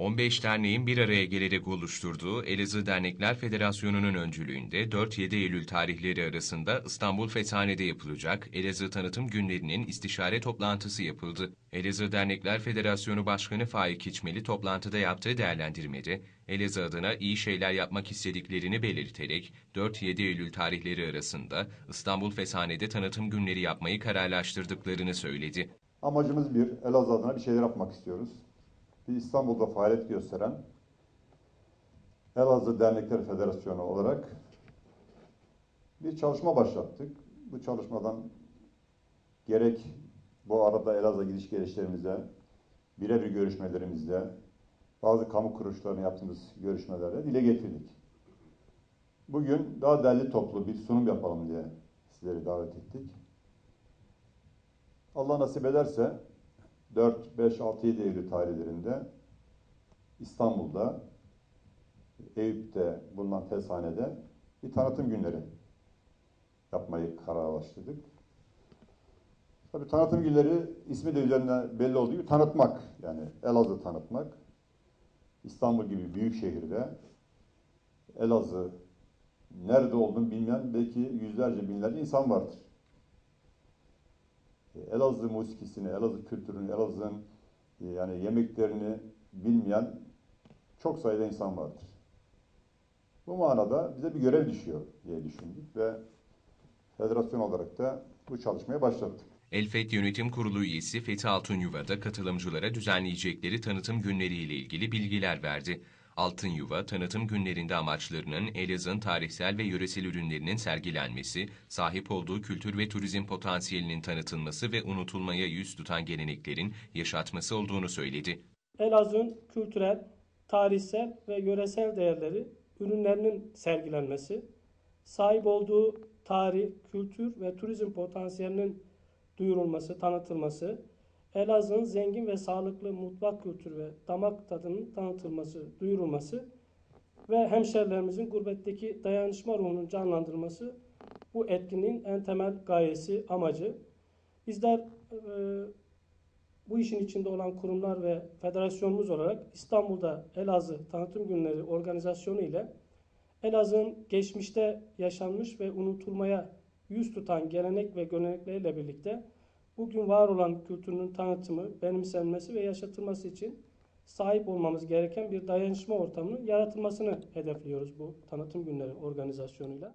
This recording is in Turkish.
15 derneğin bir araya gelerek oluşturduğu Elazığ Dernekler Federasyonu'nun öncülüğünde 4-7 Eylül tarihleri arasında İstanbul Fethane'de yapılacak Elazığ Tanıtım Günleri'nin istişare toplantısı yapıldı. Elazığ Dernekler Federasyonu Başkanı Faik İçmeli toplantıda yaptığı değerlendirmede Elazığ adına iyi şeyler yapmak istediklerini belirterek 4-7 Eylül tarihleri arasında İstanbul Fethane'de tanıtım günleri yapmayı kararlaştırdıklarını söyledi. Amacımız bir, Elazığ adına bir şeyler yapmak istiyoruz. Bir İstanbul'da faaliyet gösteren Elazığ Dernekler Federasyonu olarak bir çalışma başlattık. Bu çalışmadan gerek bu arada Elazığ gidiş gelişlerimize, birebir görüşmelerimizde, bazı kamu kuruluşlarına yaptığımız görüşmelerde dile getirdik. Bugün daha derli toplu bir sunum yapalım diye sizleri davet ettik. Allah nasip ederse 4, 5, 6, 7 Eylül tarihlerinde İstanbul'da, Eyüp'te bulunan Feshane'de bir tanıtım günleri yapmayı kararlaştırdık. Tabii tanıtım günleri ismi de üzerine belli olduğu gibi tanıtmak. Yani Elazığ tanıtmak. İstanbul gibi büyük şehirde Elazığ nerede olduğunu bilmeyen belki yüzlerce binlerce insan vardır. Elazığ musikisini, Elazığ kültürünü, Elazığ'ın e, yani yemeklerini bilmeyen çok sayıda insan vardır. Bu manada bize bir görev düşüyor diye düşündük ve federasyon olarak da bu çalışmaya başlattık. Elfet Yönetim Kurulu üyesi Fethi Altunyuva da katılımcılara düzenleyecekleri tanıtım günleriyle ilgili bilgiler verdi. Altınyuva, tanıtım günlerinde amaçlarının Elazığ'ın tarihsel ve yöresel ürünlerinin sergilenmesi, sahip olduğu kültür ve turizm potansiyelinin tanıtılması ve unutulmaya yüz tutan geleneklerin yaşatması olduğunu söyledi. Elazığ'ın kültürel, tarihsel ve yöresel değerleri, ürünlerinin sergilenmesi, sahip olduğu tarih, kültür ve turizm potansiyelinin duyurulması, tanıtılması, Elazığ'ın zengin ve sağlıklı mutfak kültürü ve damak tadının tanıtılması, duyurulması ve hemşerilerimizin gurbetteki dayanışma ruhunun canlandırılması bu etkinliğin en temel gayesi, amacı. Bizler e, bu işin içinde olan kurumlar ve federasyonumuz olarak İstanbul'da Elazığ Tanıtım Günleri organizasyonu ile Elazığ'ın geçmişte yaşanmış ve unutulmaya yüz tutan gelenek ve görenekleriyle birlikte bugün var olan kültürünün tanıtımı, benimsenmesi ve yaşatılması için sahip olmamız gereken bir dayanışma ortamının yaratılmasını hedefliyoruz bu tanıtım günleri organizasyonuyla.